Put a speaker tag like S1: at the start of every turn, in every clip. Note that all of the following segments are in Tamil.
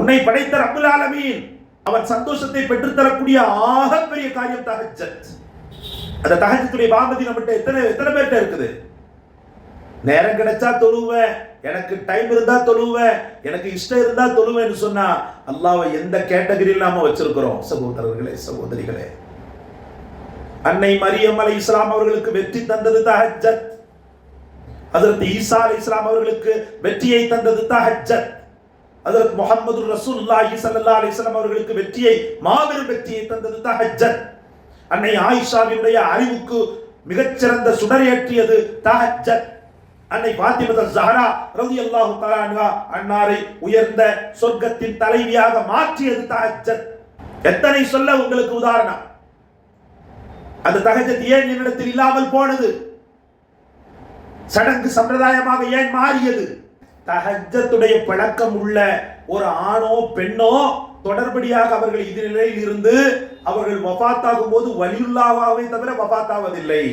S1: உன்னை படைத்த ரப்புல் ஆலமீன். அவன் சந்தோஷத்தை பெற்றுத்தரக்கூடிய ஆகப்பெரிய காரியம் தஹஜத் அந்த தகச்சத்துடைய பாமதி நம்மகிட்ட எத்தனை எத்தனை பேர்கிட்ட இருக்குது? நேரம் கிடைச்சா தொழுவேன். எனக்கு டைம் இருந்தா தொழுவேன். எனக்கு இஷ்டம் இருந்தா தொழுவேன்னு சொன்னா அல்லாவை எந்த கேட்டகரி இல்லாம வச்சிருக்கிறோம்? சகோதரர்களே சகோதரிகளே. அன்னை மரியம் அலை இஸ்லாம் அவர்களுக்கு வெற்றி தந்தது தஹஜத் அதற்கு ஈசா அலை இஸ்லாம் அவர்களுக்கு வெற்றியை தந்தது தஹஜத் அதற்கு முகமது ரசூல்லாஹி சல்லா அலிஸ்லாம் அவர்களுக்கு வெற்றியை மாபெரும் வெற்றியை தந்தது தஹஜத் அன்னை ஆயிஷாவினுடைய அறிவுக்கு மிகச்சிறந்த சுடரேற்றியது தஹஜத் அன்னை பாத்திமத ஜஹரா ரவி அல்லாஹு அன்னாரை உயர்ந்த சொர்க்கத்தின் தலைவியாக மாற்றியது தஹஜத் எத்தனை சொல்ல உங்களுக்கு உதாரணம்? அந்த தகஜத் ஏன் என்னிடத்தில் இல்லாமல் போனது? சடங்கு சம்பிரதாயமாக ஏன் மாறியது? தஹஜத்துடைய பழக்கம் உள்ள ஒரு ஆணோ பெண்ணோ தொடர்படியாக அவர்கள் இது நிலையில் இருந்து அவர்கள் வபாத்தாகும் போது வலியுல்லாவாவே தவிர வபாத்தாவதில்லை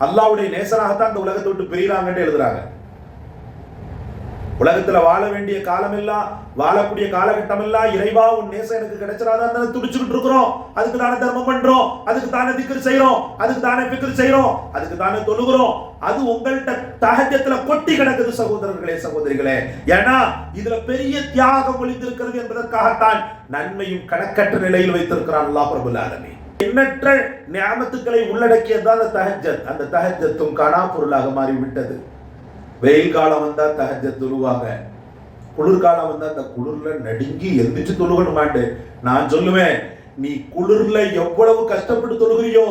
S1: அல்லாவுடைய நேசராகத்தான் இந்த உலகத்தை விட்டு பிரிகிறாங்கன்னு எழுதுறாங்க. உலகத்துல வாழ வேண்டிய காலம் எல்லாம் வாழக்கூடிய காலகட்டம் எல்லாம் இறைவா உன் நேசம் எனக்கு கிடைச்சிடாதான் தானே துடிச்சுக்கிட்டு இருக்கிறோம். அதுக்கு தானே தர்மம் பண்றோம். அதுக்கு தானே திக்கர் செய்யறோம் அதுக்கு தானே பிக்கர் செய்யறோம் அதுக்கு தானே தொழுகிறோம். அது உங்கள்கிட்ட தகஜத்துல கொட்டி கிடக்குது சகோதரர்களே சகோதரிகளே. ஏன்னா இதுல பெரிய தியாகம் ஒளிந்திருக்கிறது என்பதற்காகத்தான் நன்மையும் கணக்கற்ற நிலையில் வைத்திருக்கிறான் அல்லா பிரபுல் ஆலமீன். எண்ணற்ற ஞாபகத்துக்களை உள்ளடக்கியதான் அந்த தஹஜத் அந்த தஹஜத்தும் காணா பொருளாக மாறிவிட்டது. வெயில் காலம் வந்தா தகஜ தொழுவாங்க குளிர்காலம் வந்தா அந்த குளிர்ல நடுங்கி எந்திரிச்சு தொழுகணுமாண்டு நான் சொல்லுவேன் நீ குளிர்ல எவ்வளவு கஷ்டப்பட்டு தொழுகிறியோ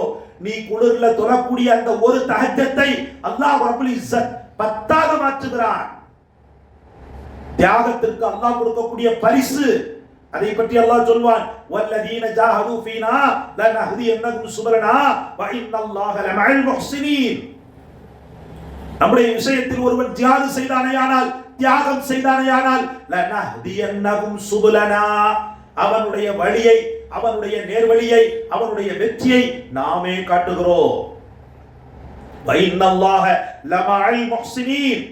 S1: நீ குளிர்ல தொழக்கூடிய அந்த ஒரு தகஜத்தை அல்லாஹ் ரப்பல் இஸ்ஸத் பத்தாக மாற்றுகிறான் தியாகத்திற்கு அல்லாஹ் கொடுக்கக்கூடிய பரிசு. அதை பற்றி அல்லாஹ் சொல்வான் வல்லதீன ஜாஹது ஃபீனா லனஹ்தியன்னகும் சுபலனா வ இன்னல்லாஹ லமஅல் முஹ்சினீன். நம்முடைய விஷயத்தில் ஒருவன் ஜியாது செய்தானேயானால் தியாகம் செய்தானேயானால் லனஹ்தியன்னகும் சுபுலனா. அவனுடைய வழியை அவனுடைய நேர்வழியை அவனுடைய வெற்றியை நாமே காட்டுகிறோம். வ இன்னல்லாஹ முஹ்சினீன்.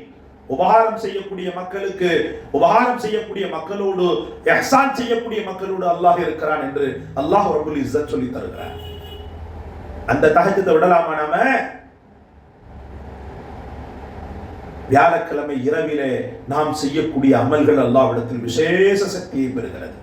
S1: உபகாரம் செய்யக்கூடிய மக்களுக்கு உபகாரம் செய்யக்கூடிய மக்களோடு எஹ்சான் செய்யக்கூடிய மக்களோடு அல்லாஹ் இருக்கிறான் என்று அல்லாஹ் ரபுல் இஸ்ஸத் சொல்லி தருகிறார் அந்த தஹஜத்தை விடலாமா நாம? வியாழக்கிழமை இரவிலே நாம் செய்யக்கூடிய அமல்கள் அல்லாவிடத்தில் விசேஷ சக்தியை பெறுகிறது.